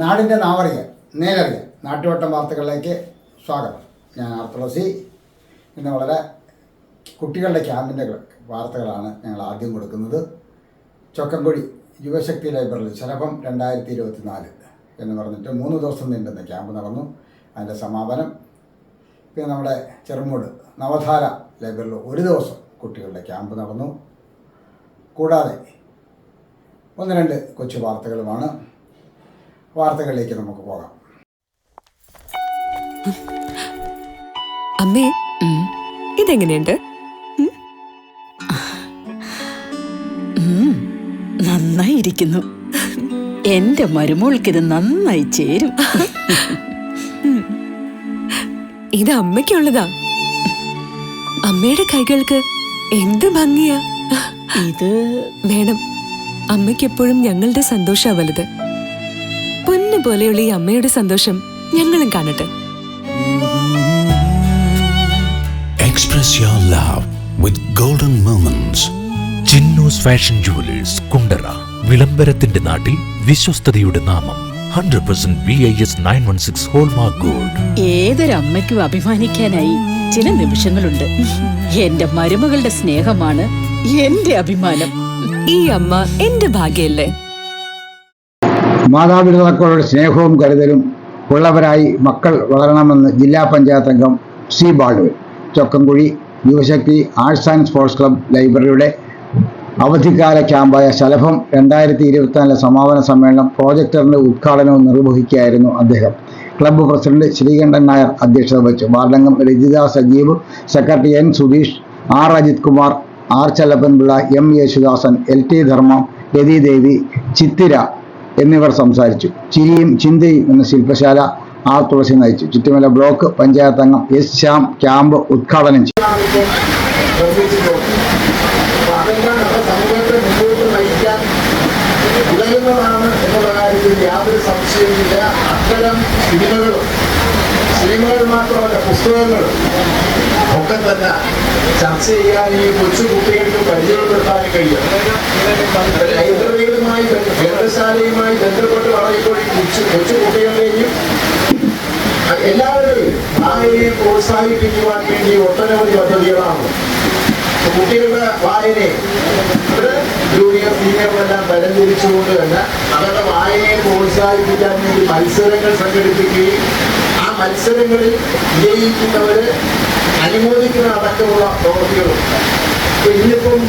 നാടിന്റെ നാവറിയാൻ നേരറിയാൻ. നാട്ടുവട്ടം വാർത്തകളിലേക്ക് സ്വാഗതം. ഞാൻ ആർ തുളസി ഇന്ന് വളരെ കുട്ടികളുടെ ക്യാമ്പിന്റെ വാർത്തകളാണ് ഞങ്ങൾ ആദ്യം കൊടുക്കുന്നത്. ചൊക്കംകുഴി യുവശക്തി ലൈബ്രറി ശലഭം രണ്ടായിരത്തി ഇരുപത്തി നാല് എന്ന് പറഞ്ഞിട്ട് മൂന്ന് ദിവസം നീണ്ടുന്ന ക്യാമ്പ് നടന്നു. അതിന്റെ സമാപനം. പിന്നെ നമ്മുടെ ചെറുമൂട് നവധാര ലൈബ്രറിയിൽ ഒരു ദിവസം കുട്ടികളുടെ ക്യാമ്പ് നടന്നു. കൂടാതെ ഒന്ന് രണ്ട് കൊച്ചു വാർത്തകളുമാണ്. വാർത്തകളിലേക്ക് നമുക്ക് പോകാം. അമ്മേ ഇതെങ്ങനെയുണ്ട്? നന്നായി നന്നായിരിക്കുന്നു എന്റെ ഇത് നന്നായി ചേരും. ഇത് അമ്മയ്ക്കുള്ളതാ. അമ്മയുടെ കൈകൾക്ക് എന്ത് ഭംഗിയാ. ഇത് വേണം അമ്മയ്ക്ക് എപ്പോഴും ഞങ്ങളുടെ സന്തോഷാ വലുത്. പോലെയുള്ള ഈ അമ്മയുടെ സന്തോഷം ഞങ്ങളും കാണട്ടെ. Express your love with golden moments. Chinnu's fashion jewellers Kundara വിളംബരത്തിന്റെ നാട്ടിൽ വിശ്വസ്തതയുടെ നാമം hundred percent B I S nine one six hallmark gold ഏതൊരമ്മയ്ക്കും അഭിമാനിക്കാനായി ചില നിമിഷങ്ങളുണ്ട്. എന്റെ മരുമകളുടെ സ്നേഹമാണ് എന്റെ അഭിമാനം. ഈ അമ്മ എന്റെ ഭാഗ്യല്ലേ? മാതാപിതാക്കളുടെ സ്നേഹവും കരുതലും ഉള്ളവരായി മക്കൾ വളരണമെന്ന് ജില്ലാ പഞ്ചായത്ത് അംഗം C Baluvan. Chokkamkuzhi Yuvasakthi arts and sports club ലൈബ്രറിയുടെ അവധിക്കാല ക്യാമ്പായ ശലഭം രണ്ടായിരത്തി ഇരുപത്തിനാലിലെ സമാപന സമ്മേളനം പ്രോജക്ടറിന്റെ ഉദ്ഘാടനവും നിർവഹിക്കുകയായിരുന്നു അദ്ദേഹം. ക്ലബ്ബ് പ്രസിഡന്റ് ശ്രീകണ്ഠൻ നായർ അധ്യക്ഷത വഹിച്ചു. വാർഡംഗം Rajitha Sajeev secretary N Sudheesh R Ajith Kumar R Chellappanpillai M Yesudasan L T ധർമ്മം യതിദേവി ചിത്തിര എന്നിവർ സംസാരിച്ചു. ചിരിയും ചിന്തയും എന്ന ശില്പശാല ആർ തുളസി നയിച്ചു. ചുറ്റുമല ബ്ലോക്ക് പഞ്ചായത്ത് അംഗം എസ് ശ്യാം ക്യാമ്പ് ഉദ്ഘാടനം ചെയ്തു യാതൊരു സംശയവുമില്ല അത്തരം സിനിമകളും സിനിമകൾ മാത്രമല്ല പുസ്തകങ്ങളും ഒക്കെ തന്നെ ചർച്ച ചെയ്യാൻ ഈ കൊച്ചു കുട്ടികൾക്ക് പരിചയപ്പെടുത്താൻ കഴിയും ബന്ധ- ഗ്രന്ഥശാലയുമായി ബന്ധപ്പെട്ട് പറയുമ്പോൾ കൊച്ചു കൊച്ചു കുട്ടികളുടെയും എല്ലാവരുടെയും വായനയെ പ്രോത്സാഹിപ്പിക്കുവാൻ വേണ്ടി ഒട്ടനവധി പദ്ധതികളാണ്. കുട്ടികളുടെ വായനയെ ജൂനിയർ ജൂനിയർ സീനിയറിനെല്ലാം തരംതിരിച്ചുകൊണ്ട് തന്നെ അവരുടെ വായനയെ പ്രോത്സാഹിപ്പിക്കാൻ വേണ്ടി മത്സരങ്ങൾ സംഘടിപ്പിക്കുകയും ആ മത്സരങ്ങളിൽ വിജയിക്കുന്നവര് അനുമോദിക്കുന്ന അടക്കമുള്ള പ്രവൃത്തികളും ഇന്നിപ്പം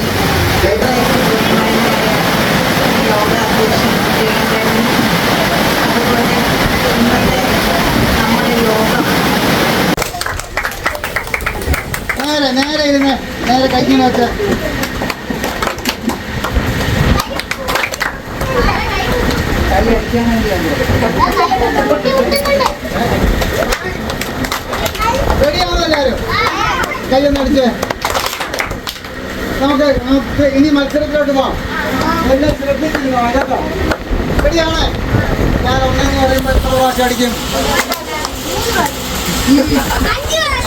വെച്ച് റെഡിയാണോ എല്ലാവരും? കൈയൊന്നടിച്ച് നമുക്ക് നമുക്ക് ഇനി മത്സരത്തിലോട്ട് പോവാം. എല്ലാം ശ്രദ്ധിച്ചിരുന്നോ കേട്ടോ റെഡിയാണ്? ഞാൻ ഒന്നെന്ന് പറയുമ്പോൾ എത്ര പ്രാവശ്യം അടിക്കും?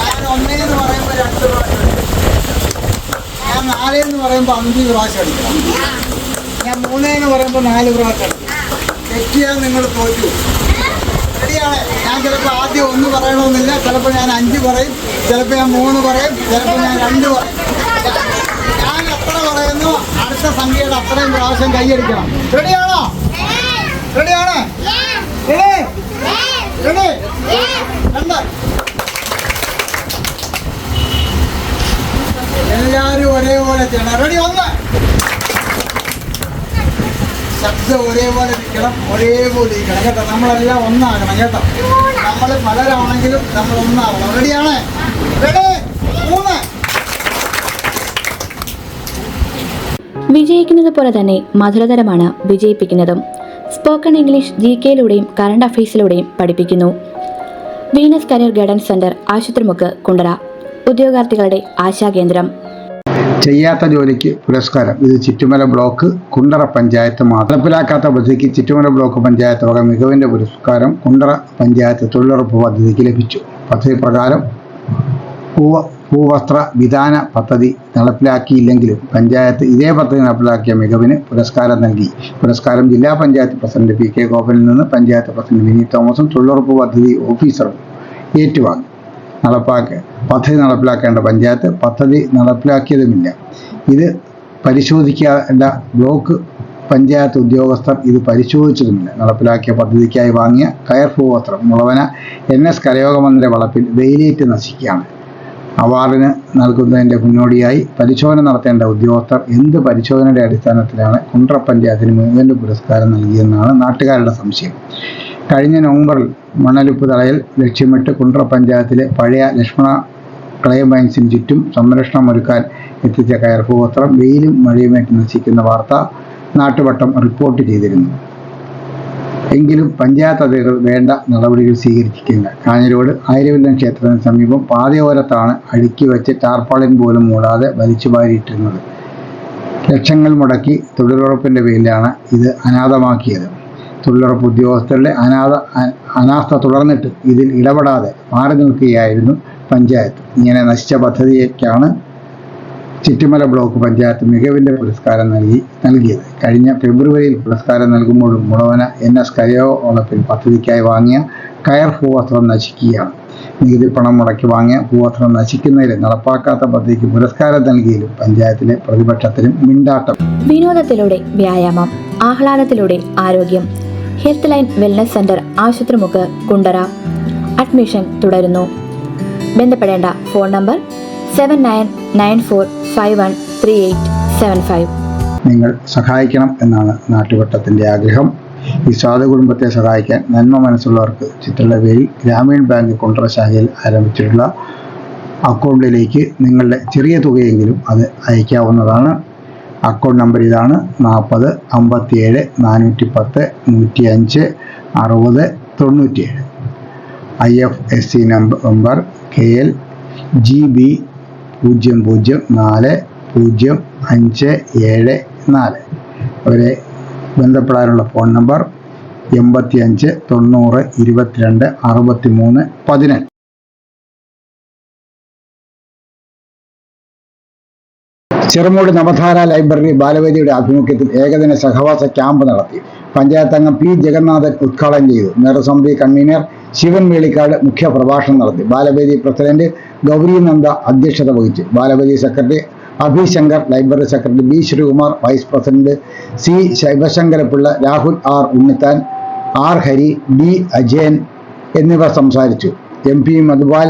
ഞാൻ ഒന്നേന്ന് പറയുമ്പോൾ രണ്ട് പ്രാവശ്യം അടിക്കും. എന്ന് പറയുമ്പോൾ അഞ്ച് പ്രാവശ്യം അടിക്കണം. ഞാൻ മൂന്ന് എന്ന് പറയുമ്പോൾ നാല് പ്രാവശ്യം അടിക്കണം തെറ്റിയാൽ നിങ്ങൾ തോറ്റു. റെഡിയാണ്. ഞാൻ ചിലപ്പോൾ ആദ്യം ഒന്ന് പറയണമെന്നില്ല. ചിലപ്പോൾ ഞാൻ അഞ്ച് പറയും. ചിലപ്പോൾ ഞാൻ മൂന്ന് പറയും. ചിലപ്പോൾ ഞാൻ രണ്ട് പറയും. ഞാൻ എത്ര പറയുന്നു അടുത്ത സംഖ്യയുടെ അത്രയും പ്രാവശ്യം കൈയടിക്കണം റെഡിയാണോ? റെഡിയാണ്? റെഡി? റെഡി? രണ്ട് എല്ലാവരും ഒരേപോലെ ചെയ്യണം. റെഡി ഒന്ന്. ശബ്ദം ഒരേപോലെ ഇരിക്കണം ഒരേപോലെ ഇരിക്കണം. കേട്ടോ നമ്മളെല്ലാം ഒന്നാകണം കേട്ടോ. നമ്മൾ പലരാണെങ്കിലും നമ്മൾ ഒന്നാകണം. റെഡിയാണ് റെഡി മൂന്ന്. വിജയിക്കുന്നത് പോലെ തന്നെ മധുരതരമാണ് വിജയിപ്പിക്കുന്നതും. സ്പോക്കൺ ഇംഗ്ലീഷ് ജി കെയിലൂടെയും കറണ്ട് അഫയേഴ്സിലൂടെയും പഠിപ്പിക്കുന്നു. Venus career guidance centre Asupathrimukku Kundara. ഉദ്യോഗാർത്ഥികളുടെ ആശാകേന്ദ്രം. ചെയ്യാത്ത ജോലിക്ക് പുരസ്കാരം. ഇത് ചുറ്റുമല ബ്ലോക്ക് കുണ്ടറ പഞ്ചായത്ത് നടപ്പിലാക്കാത്ത പദ്ധതിക്ക് ചുറ്റുമല ബ്ലോക്ക് പഞ്ചായത്ത് വക മികവിന്റെ പുരസ്കാരം കുണ്ടറ പഞ്ചായത്ത് തൊഴിലുറപ്പ് പദ്ധതിക്ക് ലഭിച്ചു. പദ്ധതി പ്രകാരം പൂവ ഭൂവസ്ത്ര വിധാന പദ്ധതി നടപ്പിലാക്കിയില്ലെങ്കിലും പഞ്ചായത്ത് ഇതേ പദ്ധതി നടപ്പിലാക്കിയ മികവിന് പുരസ്കാരം നൽകി. പുരസ്കാരം ജില്ലാ പഞ്ചായത്ത് പ്രസിഡന്റ് പി കെ ഗോപനിൽ നിന്ന് പഞ്ചായത്ത് പ്രസിഡന്റ് വിനീത് തോമസും തൊഴിലുറപ്പ് പദ്ധതി ഓഫീസറും ഏറ്റുവാങ്ങി. നടപ്പാക്ക പദ്ധതി നടപ്പിലാക്കേണ്ട പഞ്ചായത്ത് പദ്ധതി നടപ്പിലാക്കിയതുമില്ല. ഇത് പരിശോധിക്കേണ്ട ബ്ലോക്ക് പഞ്ചായത്ത് ഉദ്യോഗസ്ഥർ ഇത് പരിശോധിച്ചതുമില്ല നടപ്പിലാക്കിയ പദ്ധതിക്കായി വാങ്ങിയ കയർ ഭൂവസ്ത്രം മുളവന എൻ എസ് കരയോഗ മന്ദിര വളപ്പിൽ വെയിലേറ്റ് നശിക്കുകയാണ്. അവാർഡിന് നൽകുന്നതിന്റെ മുന്നോടിയായി പരിശോധന നടത്തേണ്ട ഉദ്യോഗസ്ഥർ എന്ത് പരിശോധനയുടെ അടിസ്ഥാനത്തിലാണ് കുണ്ട്ര പഞ്ചായത്തിന് മുഴുവൻ പുരസ്കാരം നൽകിയെന്നാണ് നാട്ടുകാരുടെ സംശയം. കഴിഞ്ഞ നവംബറിൽ മണലുപ്പ് തടയൽ ലക്ഷ്യമിട്ട് കുണ്ട്ര പഞ്ചായത്തിലെ പഴയ ലക്ഷ്മണ ക്ലയം മൈൻസിന് ചുറ്റും സംരക്ഷണം ഒരുക്കാൻ എത്തിച്ച കയർഭൂവസ്ത്രം വെയിലും മഴയുമേറ്റ് നശിക്കുന്ന വാർത്ത നാട്ടുവട്ടം റിപ്പോർട്ട് ചെയ്തിരുന്നു. എങ്കിലും പഞ്ചായത്ത് അധികൃതർ വേണ്ട നടപടികൾ സ്വീകരിച്ചിട്ടില്ല. കാഞ്ഞിരോട് ആയിരവില്ലം ക്ഷേത്രത്തിന് സമീപം പാതയോരത്താണ് അടുക്കി വെച്ച് ടാർപ്പാളിൻ പോലും മൂടാതെ വലിച്ചു വാരിയിട്ടിരുന്നത്. ലക്ഷങ്ങൾ മുടക്കി തൊഴിലുറപ്പിന്റെ പേരിലാണ് ഇത് അനാഥമാക്കിയത്. തൊഴിലുറപ്പ് ഉദ്യോഗസ്ഥരുടെ അനാഥ അനാസ്ഥ തുടർന്നിട്ട് ഇതിൽ ഇടപെടാതെ മാറി നിൽക്കുകയായിരുന്നു പഞ്ചായത്ത്. ഇങ്ങനെ നശിച്ച പദ്ധതിയേക്കാണ് ചിറ്റുമല ബ്ലോക്ക് പഞ്ചായത്ത് മികവിന്റെ പുരസ്കാരം നൽകി നൽകിയത്. കഴിഞ്ഞ ഫെബ്രുവരിയിൽ പുരസ്കാരം നൽകുമ്പോഴും മുളവന എൻ എസ് കരയോ കരയോളപ്പിൽ പദ്ധതിക്കായി വാങ്ങിയ കയർ ഭൂവസ്ത്രം നശിക്കുകയാണ്. നികുതി പണം മുടക്കി വാങ്ങിയ ഭൂവസ്ത്രം നശിക്കുന്നതിൽ നടപ്പാക്കാത്ത പദ്ധതിക്ക് പുരസ്കാരം നൽകിയാലും പഞ്ചായത്തിലെ പ്രതിപക്ഷത്തിനും മിണ്ടാട്ടം. വിനോദത്തിലൂടെ വ്യായാമം ആഹ്ലാദത്തിലൂടെ ആരോഗ്യം health line wellness centre Asupathrimukku Kundara admission തുടരുന്നു. ബന്ധപ്പെടേണ്ട phone number seven nine nine four five one three eight seven five നിങ്ങൾ സഹായിക്കണം എന്നാണ് നാട്ടുവട്ടത്തിന്റെ ആഗ്രഹം. ഈ സ്വാത കുടുംബത്തെ സഹായിക്കാൻ നന്മ മനസ്സുള്ളവർക്ക് ചിത്രയുടെ പേരിൽ ഗ്രാമീൺ ബാങ്ക് കുണ്ടറ ശാഖയിൽ ആരംഭിച്ചിട്ടുള്ള അക്കൗണ്ടിലേക്ക് നിങ്ങളുടെ ചെറിയ തുകയെങ്കിലും അത് അയക്കാവുന്നതാണ്. അക്കൗണ്ട് നമ്പർ ഇതാണ് നാൽപ്പത് അമ്പത്തിയേഴ് നാനൂറ്റി പത്ത് നൂറ്റി അഞ്ച് അറുപത് തൊണ്ണൂറ്റിയേഴ്. I F S C number K L G B പൂജ്യം പൂജ്യം നാല് പൂജ്യം അഞ്ച് ഏഴ് നാല്. അവരെ ബന്ധപ്പെടാനുള്ള ഫോൺ നമ്പർ എൺപത്തി അഞ്ച് തൊണ്ണൂറ് ഇരുപത്തിരണ്ട് അറുപത്തി മൂന്ന് പതിനെട്ട് ചെറുമൂട് നവധാര ലൈബ്രറി ബാലവേദിയുടെ ആഭിമുഖ്യത്തിൽ ഏകദിന സഹവാസ ക്യാമ്പ് നടത്തി. പഞ്ചായത്ത് അംഗം പി. ജഗന്നാഥൻ ഉദ്ഘാടനം ചെയ്തു. നേതൃസമിതി കൺവീനർ ശിവൻ വേളിക്കാട് മുഖ്യ പ്രഭാഷണം നടത്തി. ബാലവേദി പ്രസിഡന്റ് ഗൗരി നന്ദ അധ്യക്ഷത വഹിച്ചു. Balavedi secretary Abhishankar library secretary B Sreekumar vice president C Sivasankarapillai Rahul R Unnithan R Hari B Ajayan എന്നിവർ സംസാരിച്ചു. M P Madhupal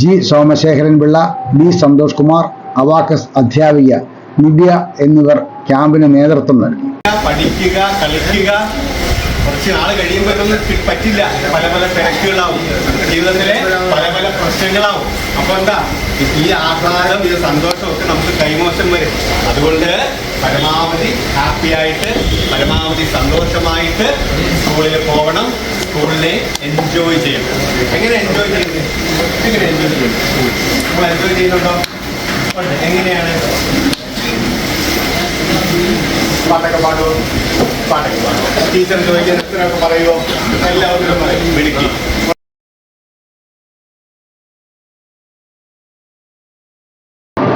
G Somasekharan Pillai B Santhosh Kumar അവാക്കസ് അധ്യാപിക നിബ്യ എന്നിവർ ക്യാമ്പിന് നേതൃത്വം നൽകി. പഠിക്കുക കളിക്കുക. കുറച്ച് നാൾ കഴിയുമ്പോൾ ഇതൊന്നും പറ്റില്ല. പല പല തിരക്കുകളാവും. ജീവിതത്തിലെ പല പല പ്രശ്നങ്ങളാവും. അപ്പൊ എന്താ? ഈ ആഹ്ലാദം ഈ സന്തോഷം ഒക്കെ നമുക്ക് കൈമോശം വരും. അതുകൊണ്ട് പരമാവധി ഹാപ്പി ആയിട്ട് പരമാവധി സന്തോഷമായിട്ട് സ്കൂളിൽ പോകണം. സ്കൂളിനെ എൻജോയ് ചെയ്യണം. എങ്ങനെ എൻജോയ് ചെയ്യുന്നത്? എങ്ങനെ എൻജോയ് ചെയ്യുന്നു നമ്മൾ എൻജോയ് ചെയ്യുന്നുണ്ടോ? ഉണ്ട്. എങ്ങനെയാണ്? പാട്ടൊക്കെ പാടുമോ പാട്ടൊക്കെ പാടുമോ ടീച്ചർ ചോദിക്കുന്ന എത്രയൊക്കെ പറയുമോ എല്ലാവരും പറയും. മിടുക്കി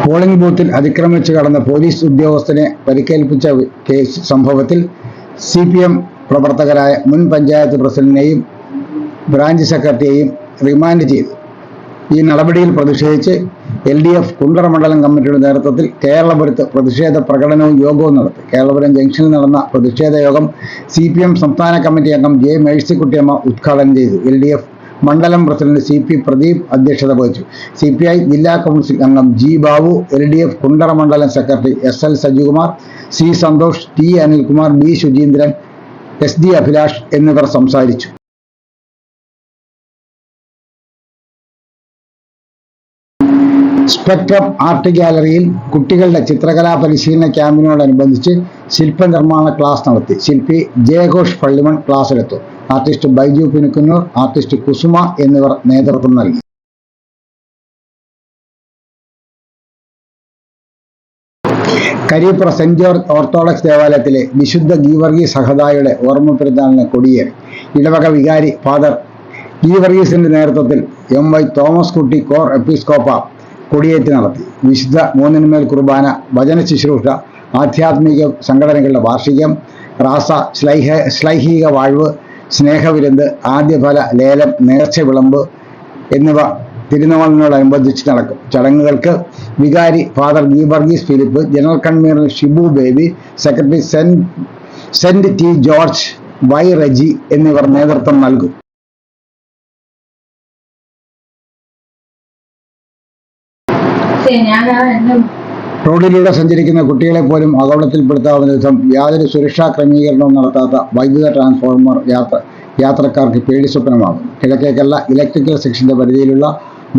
പോളിംഗ് ബൂത്തിൽ അതിക്രമിച്ചു കടന്ന പോലീസ് ഉദ്യോഗസ്ഥനെ പരിക്കേൽപ്പിച്ച കേസ് സംഭവത്തിൽ സി പി എം പ്രവർത്തകരായ മുൻ പഞ്ചായത്ത് പ്രസിഡന്റിനെയും ബ്രാഞ്ച് സെക്രട്ടറിയെയും റിമാൻഡ് ചെയ്തു. ഈ നടപടിയിൽ പ്രതിഷേധിച്ച് എൽ ഡി എഫ് കുണ്ടറ മണ്ഡലം കമ്മിറ്റിയുടെ നേതൃത്വത്തിൽ കേരളപുരത്ത് പ്രതിഷേധ പ്രകടനവും യോഗവും നടത്തി. കേരളപുരം ജംഗ്ഷനിൽ നടന്ന പ്രതിഷേധ യോഗം സി പി എം സംസ്ഥാന കമ്മിറ്റി അംഗം ജെ മേഴ്സിക്കുട്ടിയമ്മ ഉദ്ഘാടനം ചെയ്തു. എൽ ഡി എഫ് മണ്ഡലം പ്രസിഡന്റ് സി പി പ്രദീപ് അധ്യക്ഷത വഹിച്ചു. സി പി ഐ ജില്ലാ കൗൺസിൽ അംഗം G Babu L D F Kundara മണ്ഡലം secretary S L Sajikumar C Santhosh T Anilkumar B Suchindran S D Abhilash എന്നിവർ സംസാരിച്ചു. സ്പെക്ട്രം ആർട്ട് ഗാലറിയിൽ കുട്ടികളുടെ ചിത്രകലാ പരിശീലന ക്യാമ്പിനോടനുബന്ധിച്ച് ശില്പനിർമ്മാണ ക്ലാസ് നടത്തി. ശില്പി ജയഘോഷ് പള്ളിമൺ ക്ലാസ്സിലെത്തു. ആർട്ടിസ്റ്റ് ബൈജു പിനുക്കുന്നൂർ ആർട്ടിസ്റ്റ് കുസുമ എന്നിവർ നേതൃത്വം നൽകി. കരിപ്പുറ സെന്റ് ജോർജ് ഓർത്തോഡോക്സ് ദേവാലയത്തിലെ വിശുദ്ധ ഗീവർഗി സഹദായുടെ ഓർമ്മ പെരുന്നാളിന് കൊടിയേറി. ഇടവക വികാരി ഫാദർ ഗീവർഗീസിന്റെ നേതൃത്വത്തിൽ M Y Thomas Kutty Cor Episcopa കൊടിയേറ്റ് നടത്തി. വിശുദ്ധ മൂന്നിന്മേൽ കുർബാന വചന ശുശ്രൂഷ ആധ്യാത്മിക സംഘടനകളുടെ വാർഷികം റാസ ശ്ലൈഹ ശ്ലൈഹിക വാഴ്വ് സ്നേഹവിരുന്ന് ആദ്യഫല ലേലം നേർച്ച വിളമ്പ് എന്നിവ തിരുനാളിനോടനുബന്ധിച്ച് നടക്കും. ചടങ്ങുകൾക്ക് വികാരി father ഗീബർഗീസ് Philip general convener Shibu Baby secretary Sen സെന്റ് ടി ജോർജ് വൈ റജി എന്നിവർ നേതൃത്വം നൽകും. റോഡിലൂടെ സഞ്ചരിക്കുന്ന കുട്ടികളെ പോലും അപകടത്തിൽപ്പെടുത്താവുന്ന വിധം യാതൊരു സുരക്ഷാ ക്രമീകരണവും നടത്താത്ത വൈദ്യുത ട്രാൻസ്ഫോർമർ യാത്ര യാത്രക്കാർക്ക് പേടി സ്വപ്നമാകും. കിഴക്കേക്കല്ല ഇലക്ട്രിക്കൽ സെക്ഷന്റെ പരിധിയിലുള്ള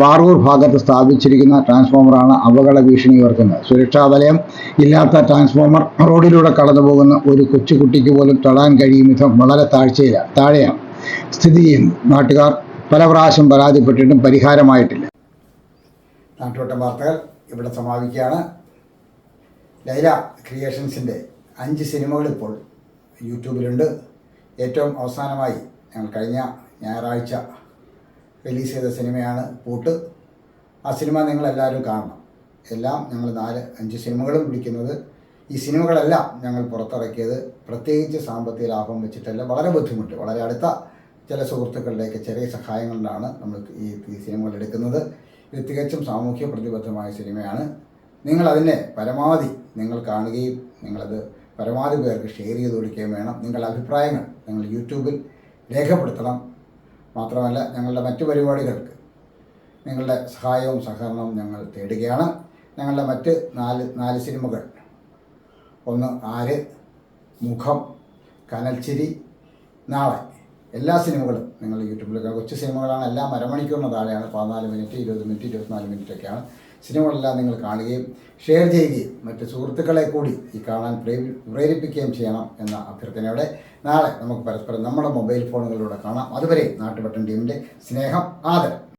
വാറൂർ ഭാഗത്ത് സ്ഥാപിച്ചിരിക്കുന്ന ട്രാൻസ്ഫോമറാണ് അപകട ഭീഷണി ഉയർത്തുന്നത്. സുരക്ഷാ വലയം ഇല്ലാത്ത ട്രാൻസ്ഫോമർ റോഡിലൂടെ കടന്നുപോകുന്ന ഒരു കൊച്ചുകുട്ടിക്ക് പോലും തൊടാൻ കഴിയും വിധം വളരെ താഴ്ചയിലാണ് താഴെയാണ് സ്ഥിതി ചെയ്യുന്നത്. നാട്ടുകാർ പല പ്രാവശ്യം പരാതിപ്പെട്ടിട്ടും പരിഹാരമായിട്ടില്ല. നാട്ടുവട്ടം വാർത്തകൾ ഇവിടെ സമാപിക്കുകയാണ്. ലൈല ക്രിയേഷൻസിന്റെ അഞ്ച് സിനിമകൾ ഇപ്പോൾ യൂട്യൂബിലുണ്ട്. ഏറ്റവും അവസാനമായി ഞങ്ങൾ കഴിഞ്ഞ ഞായറാഴ്ച റിലീസ് ചെയ്ത സിനിമയാണ് പൂട്ട്. ആ സിനിമ നിങ്ങളെല്ലാവരും കാണണം. എല്ലാം ഞങ്ങൾ നാല് അഞ്ച് സിനിമകളും പിടിക്കുന്നത് ഈ സിനിമകളെല്ലാം ഞങ്ങൾ പുറത്തിറക്കിയത് പ്രത്യേകിച്ച് സാമ്പത്തിക ലാഭം വെച്ചിട്ടല്ല വളരെ ബുദ്ധിമുട്ട് വളരെ അടുത്ത ചില സുഹൃത്തുക്കളുടെയൊക്കെ ചെറിയ സഹായങ്ങളിലാണ് നമ്മൾ ഈ സിനിമകൾ എടുക്കുന്നത്. ഇത് തികച്ചും സാമൂഹ്യ പ്രതിബദ്ധമായ സിനിമയാണ്. നിങ്ങൾ അതിനെ പരമാവധി നിങ്ങൾ കാണുകയും നിങ്ങളത് പരമാവധി പേർക്ക് ഷെയർ ചെയ്ത് കൊടുക്കുകയും വേണം. നിങ്ങളുടെ അഭിപ്രായങ്ങൾ നിങ്ങൾ യൂട്യൂബിൽ രേഖപ്പെടുത്തണം. മാത്രമല്ല ഞങ്ങളുടെ മറ്റു പരിപാടികൾക്ക് നിങ്ങളുടെ സഹായവും സഹകരണവും ഞങ്ങൾ തേടുകയാണ്. ഞങ്ങളുടെ മറ്റ് നാല് നാല് സിനിമകൾ. ഒന്ന് ആര് മുഖം കനൽച്ചിരി നാളെ. എല്ലാ സിനിമകളും നിങ്ങൾ യൂട്യൂബിൽ കാണും. കൊച്ചു സിനിമകളാണ് എല്ലാം അരമണിക്കൂറിന് താഴെയാണ് പതിനാല് മിനിറ്റ് ഇരുപത് മിനിറ്റ് ഇരുപത്തിനാല് മിനിറ്റ് ഒക്കെയാണ് സിനിമകളെല്ലാം നിങ്ങൾ കാണുകയും ഷെയർ ചെയ്യുകയും മറ്റ് സുഹൃത്തുക്കളെ കൂടി ഈ കാണാൻ പ്രേരിപ്പിക്കുകയും ചെയ്യണം എന്ന അഭ്യർത്ഥനയോടെ നാളെ നമുക്ക് പരസ്പരം നമ്മുടെ മൊബൈൽ ഫോണുകളിലൂടെ കാണാം. അതുവരെ നാട്ടുപട്ടൻ ടീമിന്റെ സ്നേഹം ആദരം.